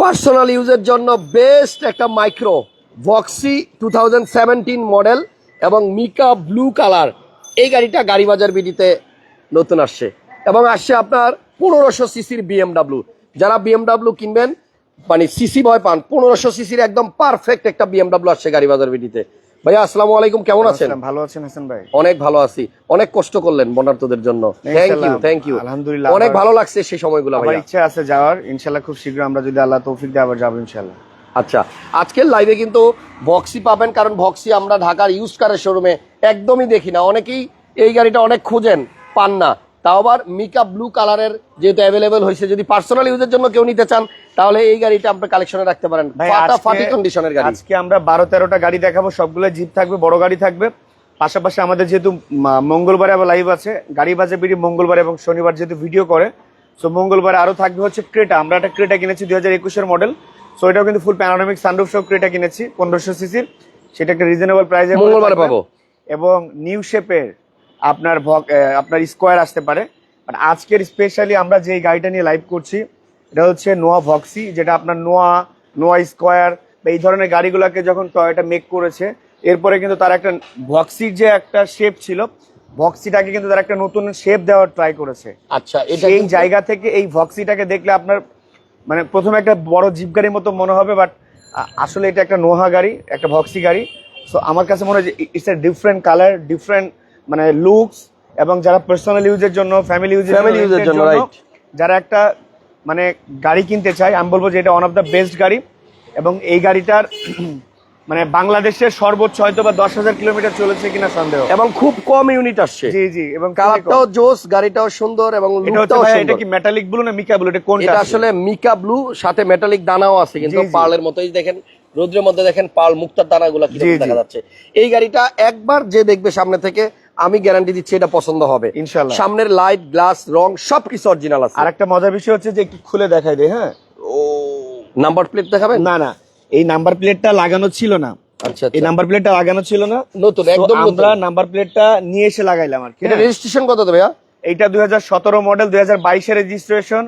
Personal ইউজের জন্য best একটা মাইক্রো ভক্সি টু মডেল এবং মিকা ব্লু কালার এই গাড়িটা গাড়ি বাজার বিডিতে নতুন আসছে এবং আসছে আপনার পনেরোশো সিসির বিএমডাব্লু যারা বিএমডাব্লু কিনবেন মানে সিসি ভয় পান, পনেরোশো সিসির একদম পারফেক্ট একটা বিএমডাব্লু আসছে গাড়ি বাজার বিডিতে। ভাইয়া আসসালামু আলাইকুম কেমন আছেন? ভালো আছেন হাসান ভাই। অনেক ভালো আছি। অনেক কষ্ট করলেন বন্যার্থদের জন্য। থ্যাংক ইউ থ্যাংক ইউ আলহামদুলিল্লাহ, অনেক ভালো লাগছে সেই সময়গুলো আমার ইচ্ছা আছে যাওয়ার। ইনশাল্লাহ খুব শীঘ্র আমরা যদি আল্লাহ তৌফিক দেয় আবার যাব ইনশাল্লাহ। আচ্ছা আজকের লাইভে কিন্তু ভক্সি পাবেন কারণ ভক্সি আমরা ঢাকার ইউজ কারের শোরুমে একদমই দেখি না। অনেকেই এই গাড়িটা অনেক খোঁজেন পান না। তাও আবার মিকা ব্লু কালারের যেহেতু অ্যাভেলেবেল হয়েছে যদি পার্সোনাল ইউজের জন্য কেউ নিতে চান তাহলে এই গাড়িটা আপনার কালেকশনে রাখতে পারেন। ভাই ফাটা আজকে- ফাটি কন্ডিশনের গাড়ি। আজকে আমরা বারো তেরোটা গাড়ি দেখাবো সবগুলো জিপ থাকবে বড় গাড়ি থাকবে। পাশাপাশি আমাদের যেহেতু মঙ্গলবারে আবার লাইভ আছে। গাড়ি বাজে বিড়ি মঙ্গলবার এবং শনিবার যেহেতু ভিডিও করে। সো মঙ্গলবারে আরও থাকবে হচ্ছে ক্রেটা। আমরা একটা ক্রেটা কিনেছি দুই হাজার একুশের মডেল সো এটাও কিন্তু ফুল প্যানোরামিক সানরুফ সহ ক্রেটা কিনেছি পনেরোশো সিসির সেটা একটা রিজনেবল প্রাইসে মঙ্গলবারে পাবো। এবং নিউ শেপের আপনার ভক- আপনার স্কোয়ার আসতে পারে। বাট আজকের স্পেশালি আমরা যে গাড়িটা নিয়ে লাইভ করছি এটা হচ্ছে নোয়া ভক্সি যেটা আপনার নোয়া নোয়া স্কোয়ার বা এই ধরনের গাড়িগুলোকে যখন টয়োটা মেক করেছে এরপরে কিন্তু তার একটা ভক্সির যে একটা শেপ ছিল ভক্সিটাকে কিন্তু তার একটা নতুন শেপ দেওয়ার ট্রাই করেছে। আচ্ছা এটা এই জায়গা থেকে এই ভক্সিটাকে দেখলে আপনার মানে প্রথমে একটা বড় জিপ গাড়ির মতো মনে হবে বাট আসলে এটা একটা নোহা গাড়ি একটা ভক্সি গাড়ি। সো আমার কাছে মনে হয় যে it's a different colour different মানে লুকস এবং যারা পার্সোনাল ইউজের জন্য ফ্যামিলি ইউজের use এর জন্য. যারা একটা মানে গাড়ি কিনতে চায় আমি বলব যে এটা ওয়ান অফ দ্য বেস্ট গাড়ি এবং এই গাড়িটার মানে বাংলাদেশের সর্বোচ্চ হয়তো বা দশ হাজার কিলোমিটার চলেছে কিনা সন্দেহ। এবং খুব কম ইউনিট আসছে। জি জি এবং কালারটাও জোস গাড়িটাও সুন্দর এবং এটা লুকটাও ভাই, এটা কি মেটালিক ব্লু না মিকা ব্লু এটা কোনটা এটা আসলে মিকা ব্লু সাথে মেটালিক দানাও আছে কিন্তু। পার্লের মতোই দেখেন রোদ্রের মধ্যে দেখেন পাল মুক্তার দানাগুলো জি। দেখা যাচ্ছে। এই গাড়িটা একবার যে দেখবে সামনে থেকে আমি গ্যারান্টি দিচ্ছি এটা পছন্দ হবে। ইনশাল্লাহ। সামনের লাইট গ্লাস রং সবকিছু অরিজিনাল আছে। আর একটা মজার বিষয় হচ্ছে যে একটু খুলে দেখাই দে হ্যাঁ? ও নাম্বার প্লেট দেখাবে না না এই নাম্বার প্লেটটা লাগানো ছিল না। আচ্ছা এই আচ্ছা নাম্বার প্লেটটা লাগানো ছিল না। নতুন একদম আমরা নাম্বার প্লেটটা নিয়ে এসে লাগাইলাম আর কি এটা রেজিস্ট্রেশন কত দেবে? এইটা দুই সতেরো মডেল দুই হাজার বাইশের রেজিস্ট্রেশন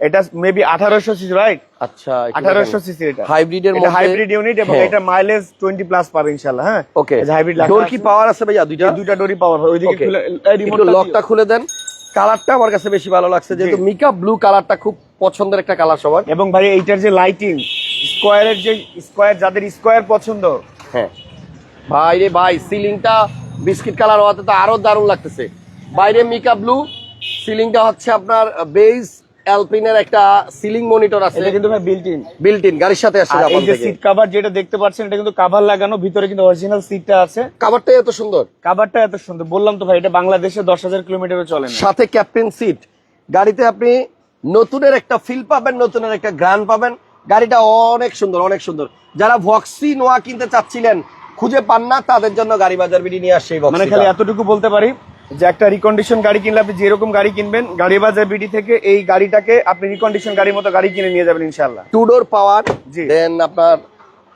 এটা মেবি আঠারোশো সিসি রাইট আচ্ছা আঠারোশো সিসি এটা। হাইব্রিডের এটা মধ্যে হাইব্রিড ইউনিট এবং হ্যাঁ। এটা মাইলেজ টোয়েন্টি প্লাস পাবে ইনশাল্লাহ হ্যাঁ? ওকে হাইব্রিড ডোর কি পাওয়ার আছে ভাইয়া? দুইটা? দুইটা ডোরি পাওয়ার ওইদিকে খুলে এই লকটা খুলে দেন। কালারটা আমার কাছে বেশি ভালো লাগছে যেহেতু মিকা ব্লু কালারটা খুব পছন্দের একটা কালার সবার। এবং ভাই এইটার যে লাইটিং স্কোয়ারের যে স্কোয়ার যাদের স্কোয়ার পছন্দ। হ্যাঁ। ভাই রে ভাই সিলিংটা বিস্কিট কালার হওয়াতে তো আরও দারুণ লাগতেছে। বাইরে মিকা ব্লু সিলিংটা হচ্ছে আপনার বেজ অ্যালপিনের একটা সিলিং মনিটর আছে। এটা কিন্তু ভাই বিল্ট ইন বিল্ট ইন গাড়ির সাথে আর এই যে সিট কভার যেটা দেখতে পাচ্ছেন এটা কিন্তু কভার লাগানো ভিতরে কিন্তু অরিজিনাল সিটটা আছে। কাভারটাই এত সুন্দর। কভারটা এত সুন্দর। বললাম তো ভাই এটা বাংলাদেশে দশ হাজার কিলোমিটারও চলে না। সাথে ক্যাপ্টেন সিট গাড়িতে আপনি নতুনের একটা ফিল পাবেন নতুনের একটা গ্রান পাবেন। গাড়িটা অনেক সুন্দর অনেক সুন্দর। যারা ভক্সি নোয়া কিনতে চাচ্ছিলেন খুঁজে পান না তাদের জন্য গাড়ি বাজার বিডি নিয়ে আসছে এই মানে। খালি এতটুকু বলতে পারি যে একটা রিকন্ডিশন গাড়ি কিনলে আপনি যেরকম গাড়ি কিনবেন গাড়ি বাজার বিডি থেকে এই গাড়িটাকে আপনি রিকন্ডিশন গাড়ির মতো গাড়ি কিনে নিয়ে যাবেন ইনশাল্লাহ টু ডোর পাওয়ার জি। দেন আপনার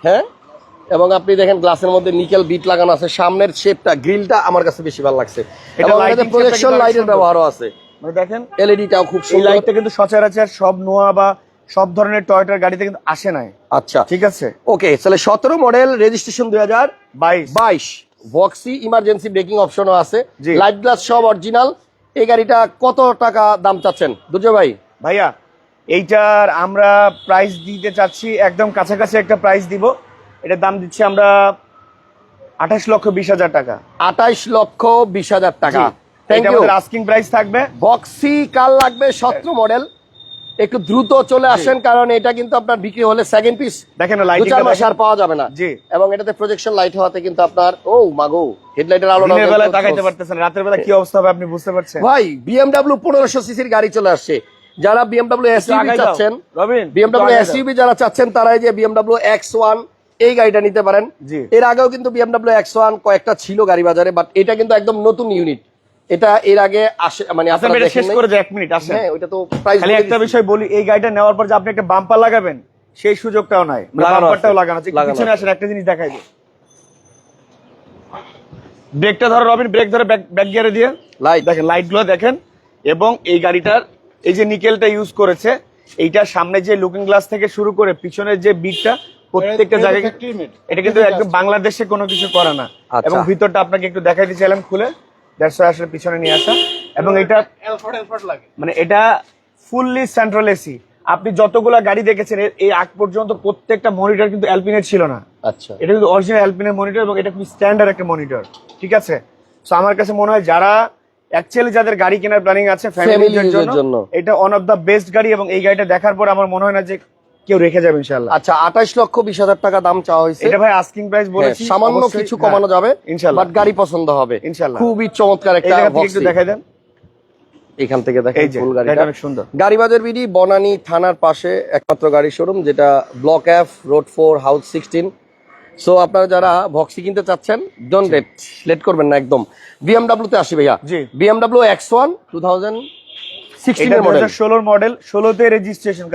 হ্যাঁ? এবং আপনি দেখেন গ্লাসের মধ্যে নিকেল বিট লাগানো আছে সামনের শেপটা গ্রিলটা আমার কাছে বেশি ভালো লাগছে। এটা এবং lighting প্রজেকশন লাইটের ব্যবহারও আছে। মানে দেখেন এলইডিটাও খুব এই সুন্দর। লাইটটা কিন্তু সচরাচর সব নোয়া বা সব ধরনের টয়টার গাড়িতে কিন্তু আসে নাই। আচ্ছা। ঠিক আছে? ওকে তাহলে সতেরো মডেল রেজিস্ট্রেশন দুই হাজার বাইশ। বাইশ। ভক্সি ইমার্জেন্সি ব্রেকিং অপশনও আছে। লাইট গ্লাস সব অরিজিনাল এই গাড়িটা কত টাকা দাম চাচ্ছেন? দুর্জয় ভাই। ভাইয়া এইটার আমরা প্রাইস দিতে চাচ্ছি একদম কাছাকাছি একটা প্রাইস দিব। এটার দাম দিচ্ছি আমরা আঠাশ লক্ষ বিশ হাজার টাকা। আঠাইশ লক্ষ বিশ হাজার টাকা। আস্কিং প্রাইস থাকবে। বক্সি কার লাগবে? সতেরো মডেল একটু দ্রুত চলে আসেন কারণ এটা কিন্তু আপনার বিক্রি হলে সেকেন্ড পিস দেখেন দু চার মাস আর পাওয়া যাবে না। জি। এবং এটাতে প্রজেকশন লাইট হওয়াতে কিন্তু আপনার ও মাগো হেডলাইটের আলো দিনের বেলায় তাকাইতে পারতেছেন রাতের বেলা কি অবস্থা হবে আপনি বুঝতে পারছেন? ভাই বিএমডব্লিউ পনেরোশো সিসির গাড়ি চলে আসছে। যারা বিএমডব্লিউ এসইউবি চাচ্ছেন রবিন, বিএমডব্লিউ আগাই যারা চাচ্ছেন তারা এই যে বিএমডব্লিউ এক্স ওয়ান এই গাড়িটা নিতে পারেন। এর আগেও কিন্তু বিএমডব্লিউ এক্স ওয়ান কয়েকটা ছিল গাড়ি বাজারে বাট এটা কিন্তু একদম নতুন ইউনিট এটা এর আগে আসে মানে আচ্ছা, আপনারা দেখেন শেষ করে যে এক মিনিট আসেন। হ্যাঁ ওইটা তো প্রাইস খালি একটা বিষয় বলি এই গাড়িটা নেওয়ার পর যে আপনি একটা বাম্পার লাগাবেন সেই সুযোগটাও নাই। বাম্পারটাও লাগানো আছে পিছনে আসেন একটা জিনিস দেখাই দিই। ব্রেকটা ধরো রবিন ব্রেক ধরে ব্যাক গিয়ারে দিয়ে। লাইট দেখেন লাইটগুলো দেখেন। এবং এই গাড়িটার এই যে নিকেলটা ইউজ করেছে এইটার সামনে যে লুকিং গ্লাস থেকে শুরু করে পিছনের যে বিটটা প্রত্যেকটা জায়গায় এটা কিন্তু একদম বাংলাদেশে কোনো কিছু করে না। আচ্ছা। এবং ভিতরটা আপনাকে একটু দেখাইতে চাইলাম খুলে। দ্যাটস আসলে পিছনে নিয়ে আসা। এবং এটা মানে এটা ফুললি সেন্ট্রাল এসি আপনি যতগুলা গাড়ি দেখেছেন এই আগ পর্যন্ত প্রত্যেকটা মনিটর কিন্তু অ্যালপিনের ছিল না। আচ্ছা। এটা কিন্তু অরিজিনাল অ্যালপিনের মনিটর এবং এটা স্ট্যান্ডার্ড একটা মনিটর ঠিক আছে? আমার কাছে মনে হয় যারা অ্যাকচুয়ালি যাদের গাড়ি কেনার প্ল্যানিং আছে ফ্যামিলির। জন্য এটা ওয়ান অফ দ্য বেস্ট গাড়ি এবং এই গাড়িটা দেখার পর আমার মনে হয় না যে কেউ রেখে যাবে ইনশাআল্লাহ। আচ্ছা আঠাশ লক্ষ বিশ হাজার টাকা দাম চাওয়া হয়েছে। এটা ভাই আস্কিং প্রাইস হ্যাঁ, বলেছি সামান্য কিছু হ্যাঁ, কমানো যাবে ইনশাআল্লাহ। বাট গাড়ি পছন্দ হবে। ইনশাআল্লাহ। খুবই চমৎকার একটা একটু দেখাই দেন। এখান থেকে দেখেন ফুল গাড়িটা। অনেক সুন্দর। গাড়িবাজার বিডি বনানী থানার পাশে একমাত্র গাড়ি শোরুম যেটা block F road four house sixteen so আপনারা যারা ভক্সি কিনতে চাচ্ছেন ডোন্ট লেট লেট করবেন না একদম। বিএমডাব্লিউ তে আসি ভাইয়া। জি। BMW X one two thousand সিক্সটিনের model ষোলোর মডেল ষোলোতে রেজিস্ট্রেশন।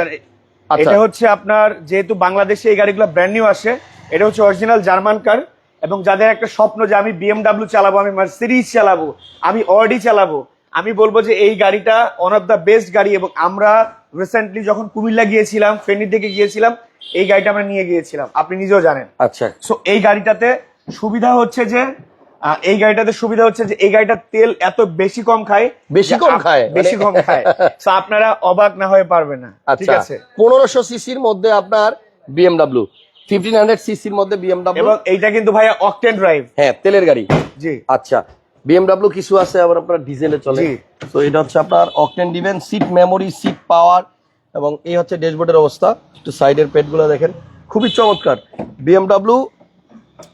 এটা হচ্ছে আপনার যেহেতু বাংলাদেশে এই গাড়িগুলো ব্র্যান্ড নিউ আসে এটা হচ্ছে অরিজিনাল জার্মান কার এবং যাদের একটা স্বপ্ন যে আমি বিএমডাব্লিউ চালাবো আমি মার্সিডিজ চালাবো আমি অডি চালাবো আমি বলব যে এই গাড়িটা ওয়ান অফ দ্য বেস্ট গাড়ি এবং আমরা রিসেন্টলি যখন কুমিল্লা গিয়েছিলাম ফেনীর দিকে গিয়েছিলাম এই গাড়িটা আমরা নিয়ে গিয়েছিলাম। আপনি নিজেও জানেন। আচ্ছা। সো এই গাড়িটাতে সুবিধা হচ্ছে যে এই গাড়িটাতে সুবিধা হচ্ছে যে এই গাড়িটার তেল এত বেশি কম খায় বেশি কম খায়? বেশি মানে- কম খায়। সো আপনারা অবাক না হয়ে পারবে না। ঠিক আচ্ছা আছে? পনেরোশো সিসির মধ্যে আপনার বিএমডাব্লিউ ফিফটিন হান্ড্রেড সিসির মধ্যে বিএমডাব্লিউ এবং এইটা কিন্তু ভাইয়া অকটেন ড্রাইভ হ্যাঁ তেলের গাড়ি। জি। আচ্ছা বিএমডাব্লিউ কিছু আছে আবার আপনার ডিজেলে চলে। তো এটা হচ্ছে আপনার অকটেন দিবেন সিট মেমোরি সিট পাওয়ার এবং এই হচ্ছে ড্যাশবোর্ডের অবস্থা। একটু সাইডের পেটগুলো দেখেন। খুবই চমৎকার। বিএমডাব্লিউ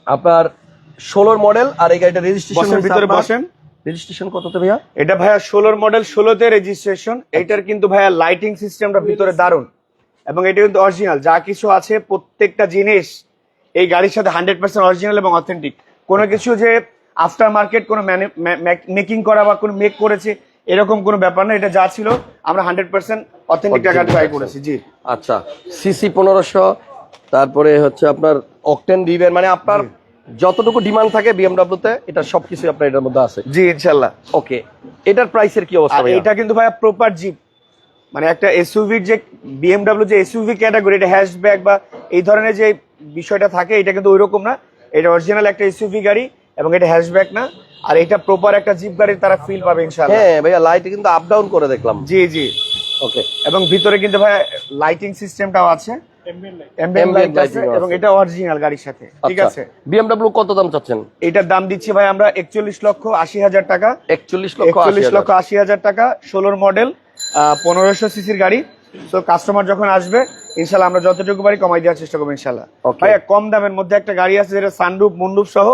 আপনার ষোলোর মডেল আর এই গাড়িটা রেজিস্ট্রেশন ভিতরে বসেন। রেজিস্ট্রেশন কততে ভাইয়া? এটা ভাইয়া ষোলোর মডেল ষোলোতে রেজিস্ট্রেশন এটার কিন্তু ভাইয়া লাইটিং সিস্টেমটা ভিতরে দারুণ। এবং এটা কিন্তু অরিজিনাল যা কিছু আছে প্রত্যেকটা জিনিস এই গাড়ির সাথে হান্ড্রেড পার্সেন্ট অরিজিনাল এবং অথেন্টিক কোনো কিছু যে আফটার মার্কেট কোনো মেকিং করা বা কোনো মেক করেছে এরকম কোনো ব্যাপার না এটা যা ছিল আমরা হান্ড্রেড পার্সেন্ট অথেন্টিক টাকা ট্রাই করেছি জি। আচ্ছা সিসি পনেরোশো তারপরে হচ্ছে আপনার অকটেন দিবেন মানে আপনার যতটুকু ডিমান্ড থাকে বিএমডাব্লিউ তে এটা সবকিছু আপনার এটার মধ্যে আছে। জি ইনশাল্লাহ। ওকে এটার প্রাইসের কি অবস্থা এটা কিন্তু ভাইয়া প্রপার জিপ মানে একটা এসইউভির যে বিএমডব্লিউ যে এসইউভি ক্যাটাগরি এটা হ্যাশব্যাক বা এই ধরনের যে বিষয়টা থাকে এটা কিন্তু ওইরকম না। এটা অরিজিনাল একটা এসইউভি গাড়ি এবং এটা হ্যাশব্যাক না। আর এটা প্রপার একটা জিপ গাড়ির তারা ফিল পাবে ইনশাআল্লাহ হ্যাঁ ভাইয়া লাইট কিন্তু আপ ডাউন করে দেখলাম। জি জি। ওকে এবং ভিতরে কিন্তু ভাই লাইটিং সিস্টেমটাও আছে। Ambient Ambient light আছে এবং এটা অরিজিনাল গাড়ির সাথে ঠিক আছে? বিএমডাব্লিউ কত দাম চাচ্ছেন? এটার দাম দিচ্ছি ভাই আমরা একচল্লিশ লক্ষ আশি হাজার টাকা। একচল্লিশ লক্ষ একচল্লিশ লক্ষ আশি হাজার টাকা ষোলোর মডেল পনেরোশো সিসির গাড়ি। তো কাস্টমার যখন আসবে ইনশাল্লাহ আমরা যতটুকু পারি কমাই দেওয়ার চেষ্টা করব ইনশাল্লাহ। ভাইয়া কম দামের মধ্যে একটা গাড়ি আছে যেটা সানরুপ মুন্ডুপ সহ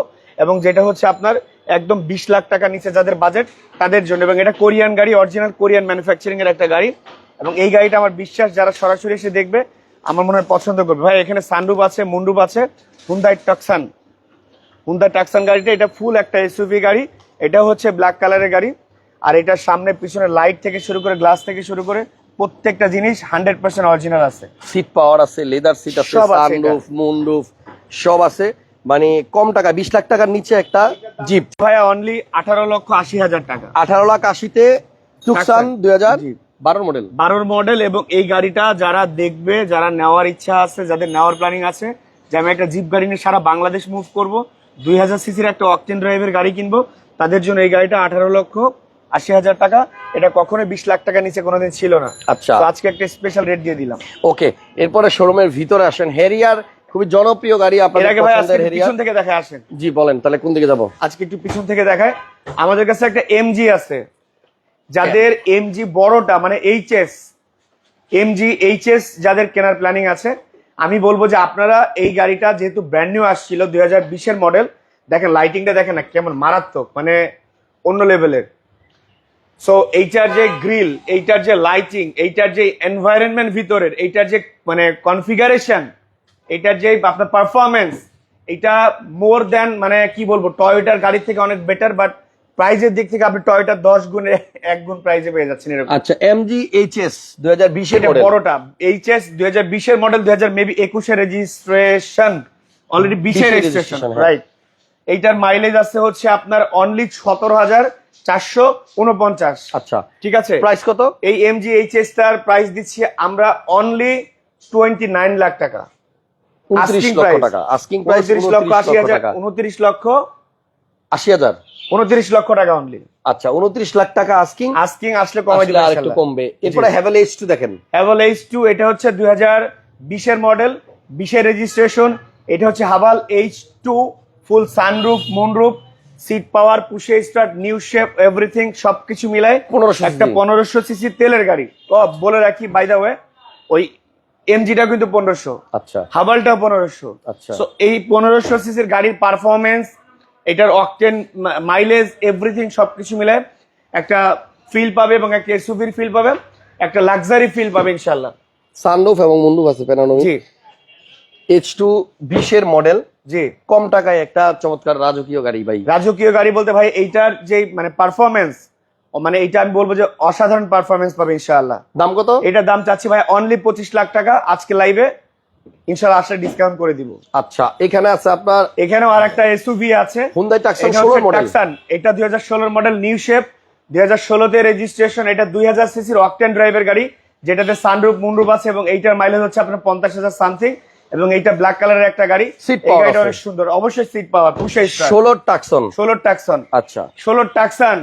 এবং যেটা হচ্ছে আপনার একদম বিশ লাখ টাকা নিচে যাদের বাজেট তাদের জন্য। এবং এটা কোরিয়ান গাড়ি অরিজিনাল কোরিয়ান ম্যানুফ্যাকচারিং এর একটা গাড়ি। এবং এই গাড়িটা আমার বিশ্বাস যারা সরাসরি এসে দেখবে আমার মনে হয় পছন্দ করবে। ভাই এখানে সানরুপ আছে মুন্ডুপ আছে হুন্দাই টাকসান হুন্ডা টাকসান গাড়িটা এটা ফুল একটা এসইউভি গাড়ি। এটা হচ্ছে ব্ল্যাক কালারের গাড়ি। আর এটার সামনে পিছনে লাইট থেকে শুরু করে গ্লাস থেকে শুরু করে প্রত্যেকটা জিনিস হান্ড্রেড পার্সেন্ট অরিজিনাল আছে। সিট পাওয়ার আছে লেদার সিট আছে সানরুফ মুনরুফ সব আছে। মানে কম টাকা বিশ লাখ টাকার নিচে একটা জিপ ভাইয়া অনলি আঠারো লক্ষ আশি হাজার টাকা। আঠারো লাখ আশিতে টুকসান দুই হাজার। বারোর মডেল বারোর মডেল এবং এই গাড়িটা যারা দেখবে যারা নেওয়ার ইচ্ছা আছে যাদের নেওয়ার প্ল্যানিং আছে যে আমি একটা জিপ গাড়ি নিয়ে সারা বাংলাদেশ মুভ করব দুই হাজার সিসির একটা অকটেন ড্রাইভের গাড়ি কিনবো তাদের জন্য এই গাড়িটা আঠারো লক্ষ আশি হাজার টাকা। এটা কখনোই বিশ লাখ টাকা নিচে কোনোদিন ছিল না। আচ্ছা। আজকে একটা স্পেশাল রেট দিয়ে দিলাম। ওকে এরপরে শোরুমের ভিতরে আসেন। হেরিয়ার খুবই জনপ্রিয় গাড়ি আপনাদের পিছন থেকে দেখা আসেন। জি বলেন তাহলে কোন দিকে যাব? আজকে একটু পিছন থেকে দেখায়। আমাদের কাছে একটা এমজি আছে। যাদের এমজি বড়টা মানে এইচএস এমজি এইচএস যাদের কেনার প্ল্যানিং আছে, আমি বলব যে আপনারা এই গাড়িটা যেহেতু ব্র্যান্ড নিউ আসছিল দুই হাজার বিশের মডেল দেখেন লাইটিংটা দেখেন না, কেমন মারাত্মক মানে অন্য লেভেলের সো এইটার যে গ্রিল এইটার যে লাইটিং এইটার যে এনভায়রনমেন্ট ভিতরের, এইটার যে মানে কনফিগারেশন এইটার যে আপনার পারফরমেন্স এটা মোর দেন মানে কি বলব টয়োটার গাড়ি থেকে অনেক বেটার বাট প্রাইজের দিক থেকে আপনি টয়টা দশ গুণে এক গুণ প্রাইজে পেয়ে যাচ্ছেন এরকম। আচ্ছা এমজি এইচএস দুই হাজার বিশের বড়টা। এইচএস দুই হাজার বিশের মডেল দুই হাজার মেবি একুশে রেজিস্ট্রেশন অলরেডি বিশের 20 রেজিস্ট্রেশন। রাইট এইটার মাইলেজ আছে হচ্ছে আপনার অনলি সতেরো হাজার চারশো উনপঞ্চাশ। আচ্ছা। ঠিক আছে? প্রাইস কত? এই এমজি এইচএস টার প্রাইস দিচ্ছি আমরা অনলি টোয়েন্টি নাইন লাখ টাকা। উনত্রিশ লক্ষ টাকা। আস্কিং প্রাইস লক্ষ আশি হাজার। উনত্রিশ লক্ষ। আশি হাজার? উনত্রিশ লক্ষ টাকা অনলি আচ্ছা উনত্রিশ লাখ টাকা আস্কিং আস্কিং আসলে দিবে আর একটু কমবে। এরপরে হ্যাভেল এইচ টু দেখেন। হ্যাভেল এইচ টু এটা হচ্ছে দুই হাজার বিশের মডেল বিশের রেজিস্ট্রেশন এটা হচ্ছে Haval H two full sunroof moonroof seat power push start new shape everything সবকিছু মিলায় 1500 একটা পনেরোশো সিসি তেলের গাড়ি। ও বলে রাখি বাই দা ওয়ে ওই এমজিটা কিন্তু পনেরোশো। আচ্ছা। হাভালটাও পনেরোশো। আচ্ছা। এই পনেরোশো সিসির গাড়ির পারফরমেন্স এটার অকটেন মাইলেজ এভরিথিং সবকিছু মিলে একটা ফিল পাবে এবং একটা এসুভির ফিল পাবে একটা লাক্সারি ফিল পাবে ইনশাল্লাহ সানরুফ এবং মুন্ডুফ আছে প্যানানোমিক জি। এইচ টু বিশের মডেল জি। কম টাকায় একটা চমৎকার রাজকীয় গাড়ি ভাই। রাজকীয় গাড়ি বলতে ভাই এইটার যে মানে পারফরমেন্স মানে এইটা আমি বলব যে অসাধারণ পারফরমেন্স পাবে ইনশাআল্লাহ। দাম কত? এটার দাম চাচ্ছি ভাই অনলি পঁচিশ লাখ টাকা আজকে লাইভে ইনশাআল্লাহ আসলে ডিসকাউন্ট করে দিব। আচ্ছা এখানে আছে আপনার এখানেও আর এসইউভি আছে। হুন্দাই টাকসান এটা ষোলো হচ্ছে মডেল Tucson, এটা দুই হাজার মডেল নিউ শেপ দুই হাজার রেজিস্ট্রেশন এটা দুই হাজার সিসির অকটেন ড্রাইভের গাড়ি যেটাতে সানরুপ মুনরুপ আছে এবং এইটার মাইলেজ হচ্ছে আপনার পঞ্চাশ হাজার সামথিং এবং এইটা ব্ল্যাক কালারের একটা গাড়ি। অনেক সুন্দর অবশ্যই সিট পাওয়ার পুষে ষোলোর টাকসন ষোলোর ট্যাক্সন আচ্ছা। ষোলোর ট্যাক্সান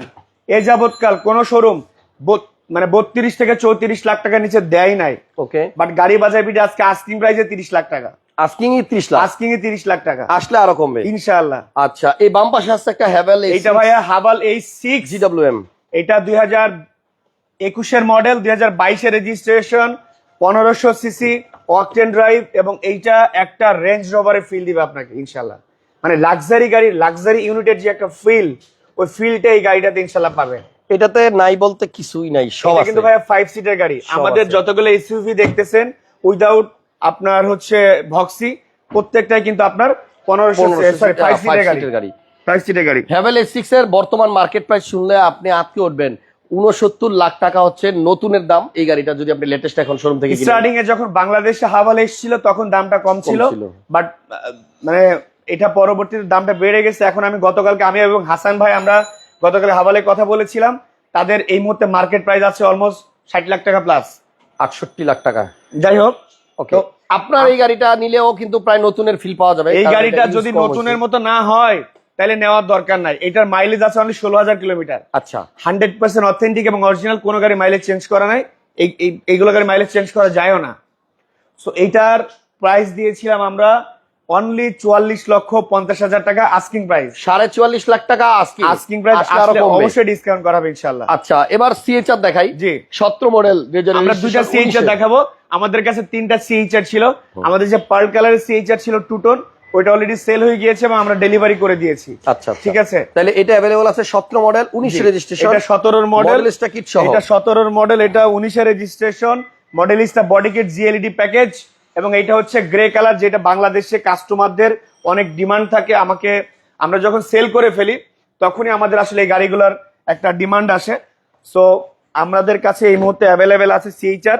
এ যাবৎকাল কোন শোরুম মানে বত্রিশ থেকে চৌত্রিশ লাখ টাকার নিচে দেয় নাই। ওকে বাট গাড়ি বাজার পিঠে আজকে আস্কিং প্রাইসে তিরিশ লাখ টাকা। আস্কিং ই ত্রিশ লাখ। আস্কিং এ তিরিশ লাখ টাকা। আসলে আরও কমবে। ইনশাআল্লাহ। আচ্ছা এই বাম পাশে আছে একটা হ্যাভেল এইটা ভাইয়া হাবাল এই সিক্স জিডব্লিউ এম এটা দুই হাজার একুশের মডেল দুই হাজার বাইশের রেজিস্ট্রেশন পনেরোশো সিসি অকটেন ড্রাইভ এবং এইটা একটা রেঞ্জ রোভারের ফিল দিবে আপনাকে ইনশাল্লাহ মানে লাক্সারি গাড়ি লাক্সারি ইউনিটের যে একটা ফিল ওই ফিলটা এই গাড়িটাতে ইনশাল্লাহ পাবে এটাতে নাই বলতে কিছুই নাই সব আছে। কিন্তু ভাইয়া ফাইভ সিটের গাড়ি। আমাদের যতগুলো এসইউভি দেখতেছেন উইদাউট আপনার হচ্ছে ভক্সি প্রত্যেকটাই কিন্তু আপনার পনেরোশো সরি ফাইভ সিটের গাড়ি। গাড়ি। ফাইভ সিটের গাড়ি। হ্যাভেল এস এর বর্তমান মার্কেট প্রাইস শুনলে আপনি আটকে উঠবেন। উনসত্তর লাখ টাকা হচ্ছে নতুনের দাম এই গাড়িটা যদি আপনি লেটেস্ট এখন শোরুম থেকে কিনেন। স্টার্টিং এ যখন বাংলাদেশে হাওয়াল এসেছিল তখন দামটা কম ছিল। ছিল। বাট মানে এটা পরবর্তীতে দামটা বেড়ে গেছে। এখন আমি গতকালকে আমি এবং হাসান ভাই আমরা গতকাল হাওয়ালে কথা বলেছিলাম তাদের এই মুহূর্তে মার্কেট প্রাইস আছে অলমোস্ট ষাট লাখ টাকা প্লাস আটষট্টি লাখ টাকা। যাই হোক ওকে আপনার এই গাড়িটা নিলেও কিন্তু প্রায় নতুনের ফিল পাওয়া যাবে। এই গাড়িটা যদি নতুনের মতো না হয় তাহলে নেওয়ার দরকার নাই। এটার মাইলেজ আছে অনলি ষোলো হাজার কিলোমিটার আচ্ছা। হান্ড্রেড পার্সেন্ট অথেন্টিক এবং অরিজিনাল কোনো গাড়ি মাইলেজ চেঞ্জ করা নাই। এই এই- এইগুলো গাড়ি মাইলেজ চেঞ্জ করা যায়ও না। সো এইটার প্রাইস দিয়েছিলাম আমরা অনলি চুয়াল্লিশ লক্ষ পঞ্চাশ হাজার টাকা আস্কিং প্রাইস সাড়ে চুয়াল্লিশ লাখ টাকা আস্কিং প্রাইস। অবশ্যই ডিসকাউন্ট করা হবে ইনশাল্লাহ আচ্ছা এবার সিএচআর দেখাই। জি। সতেরো মডেল আমরা দুইটা সিএইচআর দেখাবো। আমাদের কাছে তিনটা সিএইচআর ছিল। আমাদের যে পার্ল কালারের সিএইচআর ছিল টু টোন ওইটা অলরেডি সেল হয়ে গিয়েছে এবং আমরা ডেলিভারি করে দিয়েছি। আচ্ছা ঠিক আছে? তাহলে এটা অ্যাভেলেবল আছে সতেরো মডেল উনিশ রেজিস্ট্রেশন এটা সতেরোর মডেল মডেলিস্টটা কিট সহ এটা সতেরোর মডেল এটা উনিশের registration Modellista body kit G LED package এবং এটা হচ্ছে গ্রে কালার যেটা বাংলাদেশে কাস্টমারদের অনেক ডিমান্ড থাকে। আমাকে আমরা যখন সেল করে ফেলি তখনই আমাদের আসলে এই গাড়িগুলোর একটা ডিমান্ড আসে। সো আমাদের কাছে এই মুহূর্তে অ্যাভেলেবেল আছে সিএইচআর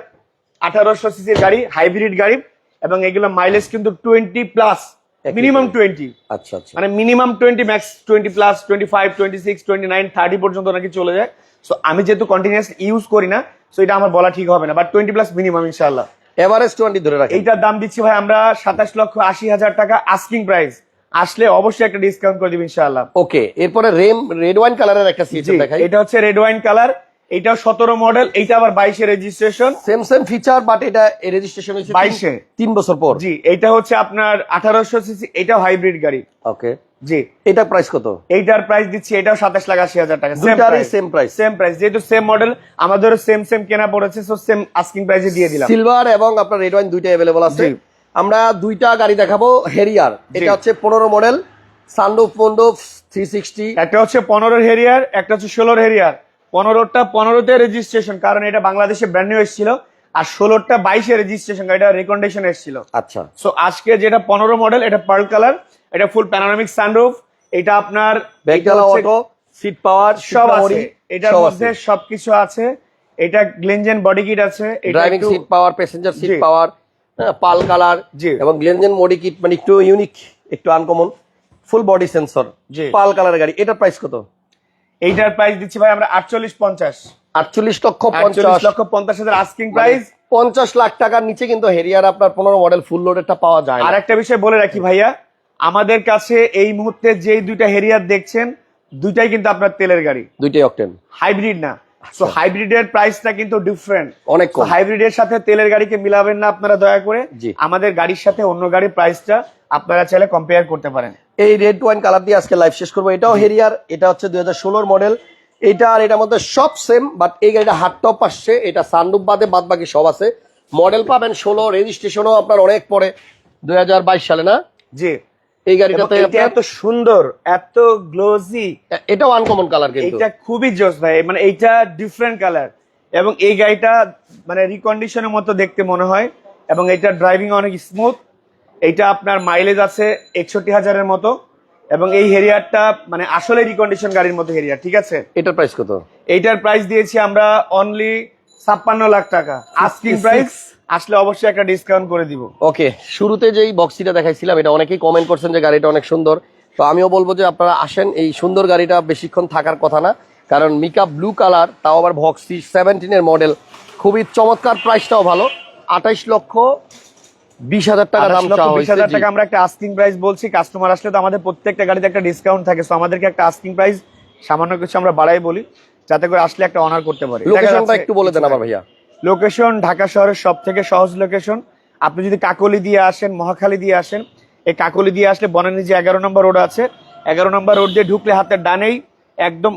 আঠারোশো সিসির গাড়ি হাইব্রিড গাড়ি এবং এগুলো মাইলেজ কিন্তু টোয়েন্টি প্লাস মিনিমাম টোয়েন্টি আচ্ছা আচ্ছা। মানে minimum twenty max twenty plus twenty five twenty six twenty nine thirty পর্যন্ত নাকি চলে যায়। সো আমি যেহেতু কন্টিনিউস ইউজ করি না সো এটা আমার বলা ঠিক হবে না বাট টোয়েন্টি প্লাস মিনিমাম ইনশাল্লাহ এভারেজ টোয়েন্টি ধরে রাখি এইটার দাম দিচ্ছি ভাই আমরা সাতাশ লক্ষ আশি হাজার টাকা আস্কিং প্রাইস আসলে অবশ্যই একটা ডিসকাউন্ট করে দিবি ইনশাল্লাহ ওকে এরপরে রেম রেড ওয়াইন কালারের একটা সিজন দেখাই। এটা হচ্ছে রেড ওয়াইন কালার এইটাও সতেরো মডেল এইটা আবার বাইশে registration same same feature but এটা রেজিস্ট্রেশন 22 তিন বছর পর। জি এইটা হচ্ছে আপনার আঠারোশো সিসি এটাও হাইব্রিড গাড়ি। ওকে জি। এটা প্রাইস কত? এইটার প্রাইস দিচ্ছি এটাও সাতাশ লাখ আশি হাজার টাকা। Same price। সেম প্রাইস যেহেতু সেম মডেল আমাদেরও সেম সেম কেনা পড়েছে সো সেম আস্কিং প্রাইসে দিয়ে দিলাম। সিলভার এবং আপনার রেড ওয়াইন দুইটা অ্যাভেলেবল আছে। আমরা দুইটা গাড়ি দেখাবো হেরিয়ার এটা হচ্ছে পনেরো model sunroof moonroof three sixty একটা হচ্ছে পনেরোর হেরিয়ার একটা হচ্ছে ষোলোর হেরিয়ার পনেরোটা পনেরোতে রেজিস্ট্রেশন কারণ এটা বাংলাদেশে ব্র্যান্ড নিউ এসেছিল আর ষোলোটা বাইশে রেজিস্ট্রেশন এটা রেকন্ডেশন এসেছিল আচ্ছা সো আজকে যেটা পনেরো মডেল এটা পার্ল কালার এটা ফুল প্যানোরামিক সানরুফ এটা আপনার অটো সিট পাওয়ার সব আছে এটার মধ্যে সবকিছু আছে এটা গ্লেনজেন বডি কিট আছে driving seat power passenger seat. Power pearl colour জি। এবং গ্লেনজেন মডি কিট মানে একটু ইউনিক একটু আনকমন ফুল বডি সেন্সর জি। পাল কালারের গাড়ি এটার প্রাইস কত এইটার প্রাইস দিচ্ছি ভাই আমরা আটচল্লিশ পঞ্চাশ। আটচল্লিশ লক্ষ পঞ্চাশ। লক্ষ পঞ্চাশ হাজার আস্কিং প্রাইস পঞ্চাশ লাখ টাকার নিচে কিন্তু হেরিয়ার আপনার পনেরো মডেল ফুল লোডেরটা পাওয়া যায় আর একটা বিষয় বলে রাখি ভাইয়া আমাদের কাছে এই মুহূর্তে যেই দুইটা হেরিয়ার দেখছেন দুইটাই কিন্তু আপনার তেলের গাড়ি। দুইটাই অকটেন হাইব্রিড না। সো হাইব্রিডের প্রাইসটা কিন্তু ডিফারেন্ট অনেক হাইব্রিডের সাথে তেলের গাড়িকে মিলাবেন না আপনারা দয়া করে। আমাদের গাড়ির সাথে অন্য গাড়ির প্রাইসটা আপনারা চাইলে কম্পেয়ার করতে পারেন। এই রেড ওয়াইন কালার দিয়ে আজকে লাইভ শেষ করব। এটাও হেরিয়ার এটা হচ্ছে দুই হাজার ষোলোর মডেল এটা আর এটার মধ্যে সব সেম বাট এই গাড়িটা হাট টপ আসছে। এটা সানরুপ বাদে বাদ বাকি সব আছে। মডেল পাবেন ষোলো রেজিস্ট্রেশনও আপনার অনেক পরে। দুই হাজার বাইশ সালে না? জি। এই গাড়িটাতে এটা এত সুন্দর এত গ্লোজি এটাও আনকমন কালার কিন্তু। এইটা খুবই জোস ভাই মানে এইটা ডিফারেন্ট কালার এবং এই গাড়িটা মানে রিকন্ডিশনের মতো দেখতে মনে হয়। এবং এটা ড্রাইভিং অনেক স্মুথ এইটা আপনার মাইলেজ আছে একষট্টি হাজারের মতো। এবং এই হেরিয়ারটা মানে আসলে রিকন্ডিশন গাড়ির মতো হেরিয়ার ঠিক আছে? এটার প্রাইস কত? এইটার প্রাইস দিয়েছি আমরা অনলি ছাপ্পান্ন লাখ টাকা। আস্কিং প্রাইস আসলে অবশ্যই একটা ডিসকাউন্ট করে দিব। ওকে শুরুতে যেই বক্সিটা দেখাইছিলাম এটা অনেকেই কমেন্ট করছেন যে গাড়িটা অনেক সুন্দর। তো আমিও বলব যে আপনারা আসেন এই সুন্দর গাড়িটা বেশিক্ষণ থাকার কথা না কারণ মিকা ব্লু কালার তাও আবার ভক্সি সেভেন্টিনের মডেল খুবই চমৎকার প্রাইসটাও ভালো আঠাইশ লক্ষ বিশ হাজার টাকা দাম বিশ হাজার টাকা আমরা একটা আস্কিং প্রাইস বলছি কাস্টমার আসলে তো আমাদের প্রত্যেকটা গাড়িতে একটা ডিসকাউন্ট থাকে তো আমাদেরকে একটা আস্কিং প্রাইস সামান্য কিছু আমরা বাড়াই বলি যাতে করে আসলে একটা অনার করতে পারি। লোকেশনটা একটু বলে দেন আমার ভাইয়া। লোকেশন ঢাকা শহরের সব থেকে সহজ লোকেশন আপনি যদি কাকলি দিয়ে আসেন মহাখালী দিয়ে আসেন এই কাকলি দিয়ে আসলে বনানী যে এগারো নম্বর রোড আছে এগারো নম্বর রোড দিয়ে ঢুকলে হাতের ডানেই একদম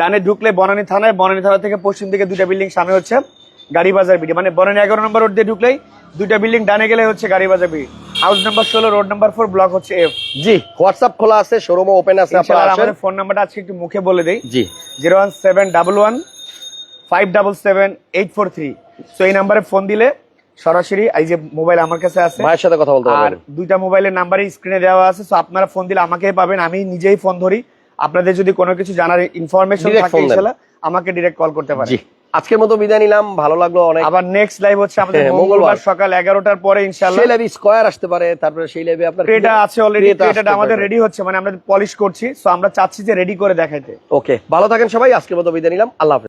ডানে ঢুকলে বনানী থানায় বনানী থানা থেকে পশ্চিম দিকে দুইটা বিল্ডিং সামনে হচ্ছে গাড়ি বাজার বিডি। মানে বনানী এগারো নম্বর রোড দিয়ে ঢুকলেই দুইটা বিল্ডিং ডানে গেলে হচ্ছে গাড়ি বাজার বিডি। হাউস নাম্বার ষোলো রোড নাম্বার ফোর ব্লক হচ্ছে এফ জি হোয়াটসঅ্যাপ খোলা আছে শোরুমও ওপেন আছে আমাদের ফোন নাম্বারটা আজকে একটু মুখে বলে দেই। জি। Zero one seven double one five double seven eight four three so এই নাম্বারে ফোন দিলে সরাসরি এই যে মোবাইল আমার কাছে আছে ভাইয়ের সাথে কথা বলতে আর দুইটা মোবাইলের নাম্বারে স্ক্রিনে দেওয়া আছে। সো আপনারা ফোন দিলে আমাকেই পাবেন। আমি নিজেই ফোন ধরি। আপনাদের যদি কোনো কিছু জানার ইনফরমেশন থাকে ইনশাআল্লাহ আমাকে ডিরেক্ট কল করতে পারেন। আজকের মতো বিদায় নিলাম। ভালো লাগল অনেক। আবার নেক্সট লাইভ হচ্ছে আমাদের হ্যাঁ, মঙ্গলবার। সকাল এগারোটার পরে ইনশাআল্লাহ। সেই লাইভে স্কোয়ার আসতে পারে। তারপরে সেই লাইভে আপনার ক্রেটা আছে অলরেডি ক্রেটাটা আমাদের রেডি হচ্ছে। মানে আমরা পলিশ করছি। সো আমরা চাচ্ছি যে রেডি করে দেখাইতে। ওকে ভালো থাকেন সবাই। আজকের মতো বিদায় নিলাম। আল্লাহ হাফেজ।